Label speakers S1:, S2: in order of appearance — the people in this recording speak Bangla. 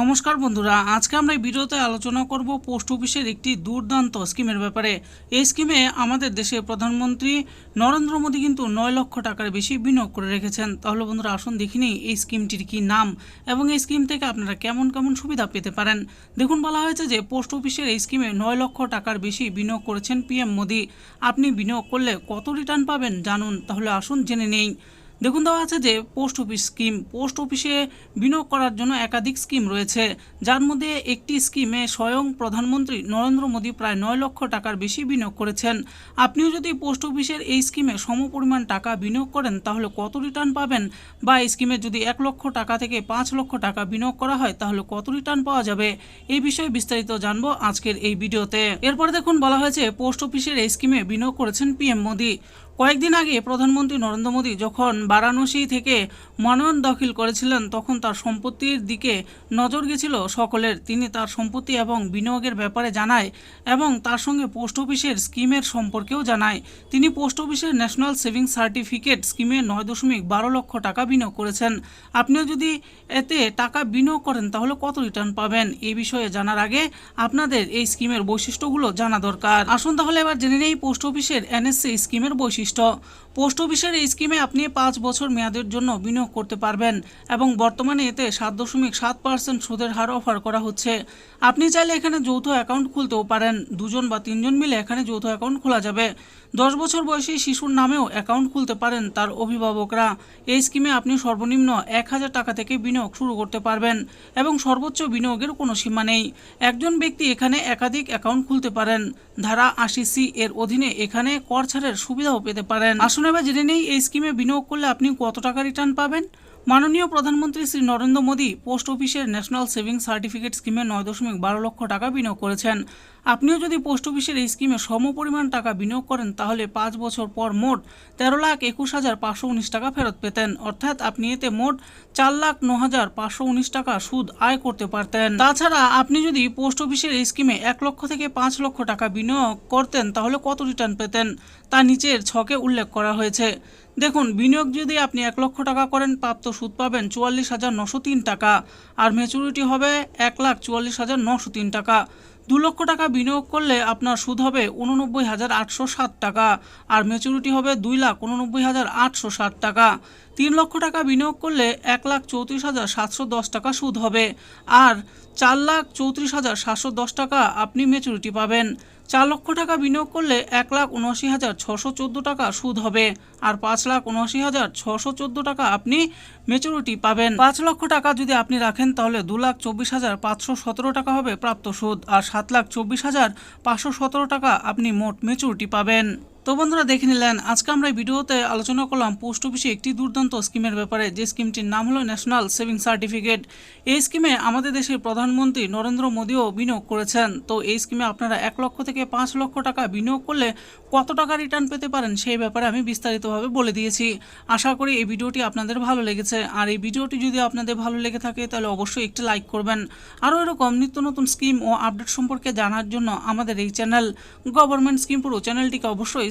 S1: নমস্কার বন্ধুরা, আজকে আমরা এই ভিডিওতে আলোচনা করব পোস্ট অফিসের একটি দুর্দান্ত স্কিমের ব্যাপারে। এই স্কিমে আমাদের দেশের প্রধানমন্ত্রী নরেন্দ্র মোদী কিন্তু নয় লক্ষ টাকার বেশি বিনিয়োগ করে রেখেছেন। তাহলে বন্ধুরা, আসুন দেখিনি এই স্কিমটির কি নাম এবং এই স্কিম থেকে আপনারা কেমন কেমন সুবিধা পেতে পারেন। দেখুন, বলা হয়েছে যে পোস্ট অফিসের এই স্কিমে নয় লক্ষ টাকার বেশি বিনিয়োগ করেছেন পিএম মোদী। আপনি বিনিয়োগ করলে কত রিটার্ন পাবেন জানুন, তাহলে আসুন জেনে নেই। দেখুন, দেওয়া আছে যে পোস্ট অফিস স্কিম, পোস্ট অফিসে বিনিয়োগ করার জন্য একাধিক স্কিম রয়েছে। যার মধ্যে একটি স্কিমে স্বয়ং প্রধানমন্ত্রী নরেন্দ্র মোদী প্রায় নয় লক্ষ টাকার বেশি বিনিয়োগ করেছেন। আপনিও যদি পোস্ট অফিসের এই স্কিমে সমপরিমাণ টাকা বিনিয়োগ করেন, তাহলে কত রিটার্ন পাবেন? বা এই স্কিমে যদি এক লক্ষ টাকা থেকে পাঁচ লক্ষ টাকা বিনিয়োগ করা হয়, তাহলে কত রিটার্ন পাওয়া যাবে? এই বিষয়ে বিস্তারিত জানব আজকের এই ভিডিওতে। এরপর দেখুন, বলা হয়েছে পোস্ট অফিসের এই স্কিমে বিনিয়োগ করেছেন পিএম মোদী। কয়েকদিন আগে প্রধানমন্ত্রী নরেন্দ্র মোদী যখন বারাণসী থেকে মনোনয়ন দাখিল করেছিলেন, তখন তার সম্পত্তির দিকে নজর গেছিল সকলের। তিনি তার সম্পত্তি এবং বিনিয়োগের ব্যাপারে জানায় এবং তার সঙ্গে পোস্ট অফিসের স্কিমের সম্পর্কেও জানায়। তিনি পোস্ট অফিসের ন্যাশনাল সেভিংস সার্টিফিকেট স্কিমে নয় দশমিক বারো লক্ষ টাকা বিনিয়োগ করেছেন। আপনিও যদি এতে টাকা বিনিয়োগ করেন, তাহলে কত রিটার্ন পাবেন? এই বিষয়ে জানার আগে আপনাদের এই স্কিমের বৈশিষ্ট্যগুলো জানা দরকার। আসুন তাহলে এবার জেনে নেই পোস্ট অফিসের এনএসসি স্কিমের বৈশিষ্ট্য। সংশ্লিষ্ট পোস্ট অফিসের এই স্কিমে আপনি পাঁচ বছর মেয়াদের জন্য বিনিয়োগ করতে পারবেন এবং বর্তমানে এতে সাত দশমিক সাত পার্সেন্ট সুদের হার অফার করা হচ্ছে। আপনি চাইলে এখানে যৌথ অ্যাকাউন্ট খুলতেও পারেন। দুজন বা তিনজন মিলে এখানে যৌথ অ্যাকাউন্ট খোলা যাবে। দশ বছর বয়সী শিশুর নামেও অ্যাকাউন্ট খুলতে পারেন তার অভিভাবকরা। এই স্কিমে আপনি সর্বনিম্ন এক হাজার টাকা থেকে বিনিয়োগ শুরু করতে পারবেন এবং সর্বোচ্চ বিনিয়োগের কোনো সীমা নেই। একজন ব্যক্তি এখানে একাধিক অ্যাকাউন্ট খুলতে পারেন। ধারা আশি সি এর অধীনে এখানে কর ছাড়ের সুবিধাও পেতে পারেন। আসুন জেনে নেই, এই স্কিমে বিনিয়োগ করলে আপনি কত টাকা রিটার্ন পাবেন? মাননীয় প্রধানমন্ত্রী শ্রী নরেন্দ্র মোদী পোস্ট অফিসের ন্যাশনাল সেভিংস সার্টিফিকেট স্কিমে নয় দশমিক বারো লক্ষ টাকা বিনিয়োগ করেছেন। আপনিও যদি পোস্ট অফিসের এই স্কিমে সমপরিমাণ টাকা বিনিয়োগ করেন, তাহলে পাঁচ বছর পর মোট তেরো লাখ একুশ হাজার পাঁচশো উনিশ টাকা ফেরত পেতেন। অর্থাৎ আপনি এতে মোট চার লাখ ন হাজার পাঁচশো উনিশ টাকা সুদ আয় করতে পারতেন। তাছাড়া আপনি যদি পোস্ট অফিসের এই স্কিমে এক লক্ষ থেকে পাঁচ লক্ষ টাকা বিনিয়োগ করতেন, তাহলে কত রিটার্ন পেতেন? তা নিচের ছকে উল্লেখ করা হয়েছে। দেখুন, বিনিয়োগ যদি আপনি এক লক্ষ টাকা করেন, প্রাপ্ত সুদ পাবেন চুয়াল্লিশ হাজার নশো তিন টাকা। আর ম্যাচুরিটি হবে এক লাখ চুয়াল্লিশ হাজার নশো তিন টাকা। দু লক্ষ টাকা বিনিয়োগ করলে আপনার সুদ হবে উননব্বই হাজার আটশো সাত টাকা, আর মেচুরিটি হবে দুই লাখ উননব্বই হাজার আটশো ষাট টাকা। তিন লক্ষ টাকা বিনিয়োগ করলে এক লাখ চৌত্রিশ হাজার সাতশো দশ টাকা সুদ হবে, আর চার লাখ চৌত্রিশ হাজার সাতশো দশ টাকা আপনি মেচুরিটি পাবেন। চার লক্ষ টাকা বিনিয়োগ করলে এক লাখ উনআশি হাজার ছশো চোদ্দ টাকা সুদ হবে। আর পাঁচ লাখ উনআশি হাজার ছশো চোদ্দ টাকা আপনি মেচুরিটি পাবেন। পাঁচ লক্ষ টাকা যদি আপনি রাখেন, তাহলে দু লাখ চব্বিশ হাজার পাঁচশো সতেরো টাকা হবে প্রাপ্ত সুদ। আর সাত লাখ চব্বিশ হাজার পাঁচশো সতেরো টাকা আপনি মোট মেচুরিটি পাবেন। তো বন্ধুরা দেখে নিলেন, আজকে আমরা এই ভিডিওতে আলোচনা করলাম পোস্ট অফিসে একটি দুর্দান্ত স্কিমের ব্যাপারে। যে স্কিমটির নাম হলো ন্যাশনাল সেভিং সার্টিফিকেট। এই স্কিমে আমাদের দেশের প্রধানমন্ত্রী নরেন্দ্র মোদীও বিনিয়োগ করেছেন। তো এই স্কিমে আপনারা এক লক্ষ থেকে পাঁচ লক্ষ টাকা বিনিয়োগ করলে কত টাকা রিটার্ন পেতে পারেন সেই ব্যাপারে আমি বিস্তারিতভাবে বলে দিয়েছি। আশা করি এই ভিডিওটি আপনাদের ভালো লেগেছে। আর এই ভিডিওটি যদি আপনাদের ভালো লেগে থাকে, তাহলে অবশ্যই একটি লাইক করবেন। আরও এরকম নিত্য নতুন স্কিম ও আপডেট সম্পর্কে জানার জন্য আমাদের এই চ্যানেল গভর্নমেন্ট স্কিম পুরো চ্যানেলটিকে অবশ্যই